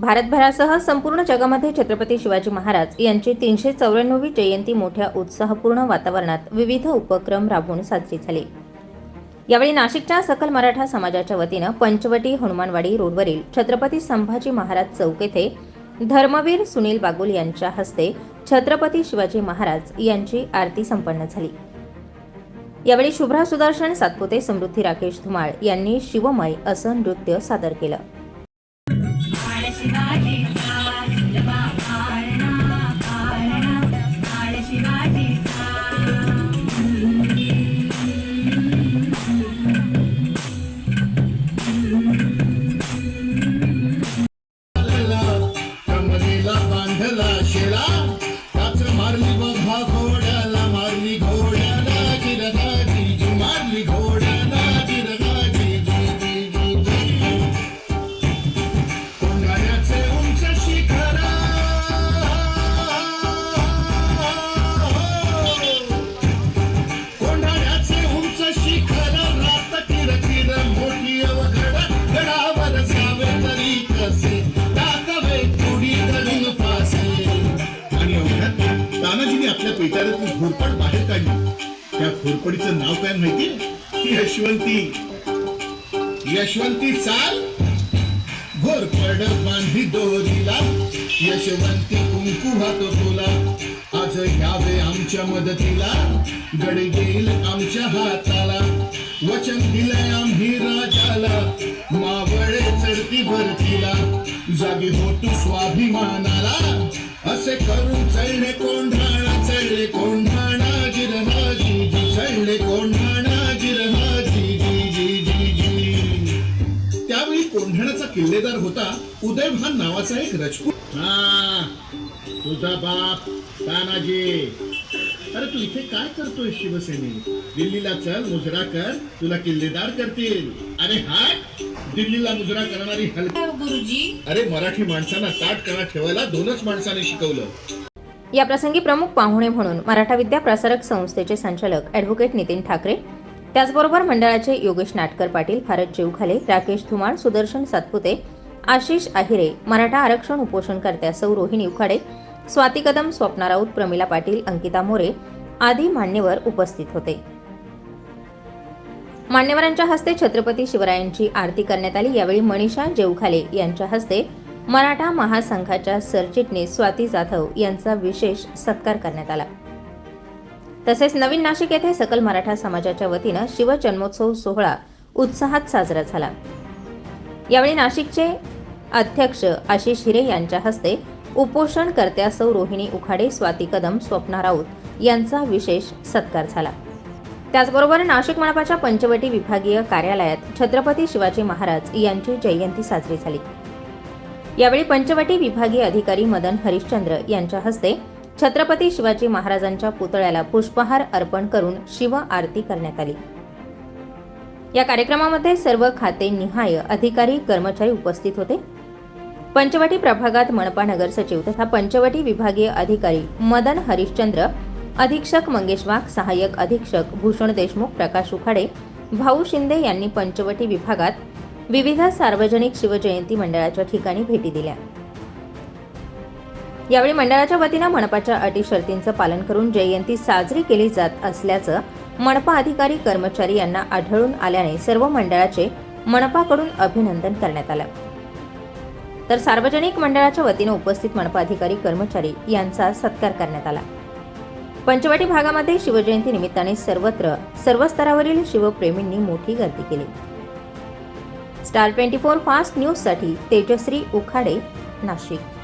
भारतभरासह संपूर्ण जगामध्ये छत्रपती शिवाजी महाराज यांची तीनशे चौऱ्याण्णवी जयंती मोठ्या उत्साहपूर्ण वातावरणात विविध उपक्रम राबवून साजरी झाली. यावेळी नाशिकच्या सकल मराठा समाजाच्या वतीनं पंचवटी हनुमानवाडी रोडवरील छत्रपती संभाजी महाराज चौक येथे धर्मवीर सुनील बागुल यांच्या हस्ते छत्रपती शिवाजी महाराज यांची आरती संपन्न झाली. यावेळी शुभ्रा सुदर्शन सातपुते समृद्धी राकेश धुमाळ यांनी शिवमय असं नृत्य सादर केलं. पेटारातली घोरपड बाहेर काढली. त्या घोरपडीचं नाव काय माहिती? यशवंती. यशवंती चाल. घोरपड बांधी दोरीला. यशवंती कुंकू हातो तुला. आज यावे आमच्या मदतीला. गड येईल आमच्या हाताला. वचन दिलंय आम्ही राजाला. मावळे चढती भरतीला. जागी होतो स्वाभिमानाला. असे करून चढले कोंढाळा. चढले कोंढाणा जिरहा जी जी चढले कोंढाणा जिरहा जी जी जी जी जी त्यावेळी कोंढाण्याचा किल्लेदार होता उदयभान नावाचा एक राजपूत. हा तुझा बाप तानाजी. अरे तू इथे काय करतोय शिवसेनेत दिल्लीला चल मुजरा कर तुला किल्लेदार करतील. अरे हा दिल्लीला मुजरा करणारी हलकी गुरुजी. अरे मराठी माणसांना ताट कणा ठेवायला दोनच माणसाने शिकवलं. याप्रसंगी प्रमुख पाहुणे म्हणून मराठा विद्या प्रसारक संस्थेचे संचालक ॲडव्होकेट नितीन ठाकरे त्याचबरोबर मंडळाचे योगेश नाटकर पाटील भारत जीवखाले राकेश धुमाळ सुदर्शन सातपुते आशिष आहिरे मराठा आरक्षण उपोषणकर्त्या सौ रोहिणी उखाडे स्वाती कदम स्वप्ना राऊत प्रमिला पाटील अंकिता मोरे आदी मान्यवर उपस्थित होते. मान्यवरांच्या हस्ते छत्रपती शिवरायांची आरती करण्यात आली. यावेळी मनीषा जेवखाले यांच्या हस्ते मराठा महासंघाच्या सरचिटणीस स्वाती जाधव यांचा विशेष सत्कार करण्यात आला. तसेच नवीन नाशिक येथे सकल मराठा समाजाच्या वतीनं शिवजन्मोत्सव सोहळा उत्साहात साजरा झाला. यावेळी नाशिकचे अध्यक्ष आशिष हिरे यांच्या हस्ते उपोषणकर्त्या सौ रोहिणी उखाडे स्वाती कदम स्वप्ना राऊत यांचा विशेष सत्कार झाला. त्याचबरोबर नाशिक मनपाच्या पंचवटी विभागीय कार्यालयात छत्रपती शिवाजी महाराज यांची जयंती साजरी झाली. यावेळी पंचवटी विभागीय अधिकारी मदन हरिश्चंद्र यांच्या हस्ते छत्रपती शिवाजी महाराजांच्या पुतळ्याला पुष्पहार अर्पण करून शिव आरती करण्यात आली. या कार्यक्रमामध्ये सर्व खाते निहाय अधिकारी कर्मचारी उपस्थित होते. पंचवटी प्रभागात मनपा नगर सचिव तथा पंचवटी विभागीय अधिकारी मदन हरिश्चंद्र अधीक्षक मंगेश वाघ सहाय्यक अधीक्षक भूषण देशमुख प्रकाश उखाडे भाऊ शिंदे यांनी पंचवटी विभागात विविध सार्वजनिक शिवजयंती मंडळाच्या ठिकाणी भेटी दिल्या. यावेळी मंडळाच्या वतीनं मनपाच्या अटी शर्तींचं पालन करून जयंती साजरी केली जात असल्याचं मनपा अधिकारी कर्मचारी यांना आढळून आल्याने सर्व मंडळाचे मनपाकडून अभिनंदन करण्यात आलं. तर सार्वजनिक मंडळाच्या वतीनं उपस्थित मनपा अधिकारी कर्मचारी यांचा सत्कार करण्यात आला. पंचवटी भागामध्ये शिवजयंती निमित्ताने सर्वत्र सर्व स्तरावरील शिवप्रेमींनी मोठी गर्दी केली. स्टार ट्वेंटी फोर फास्ट न्यूजसाठी तेजश्री उखाडे नाशिक.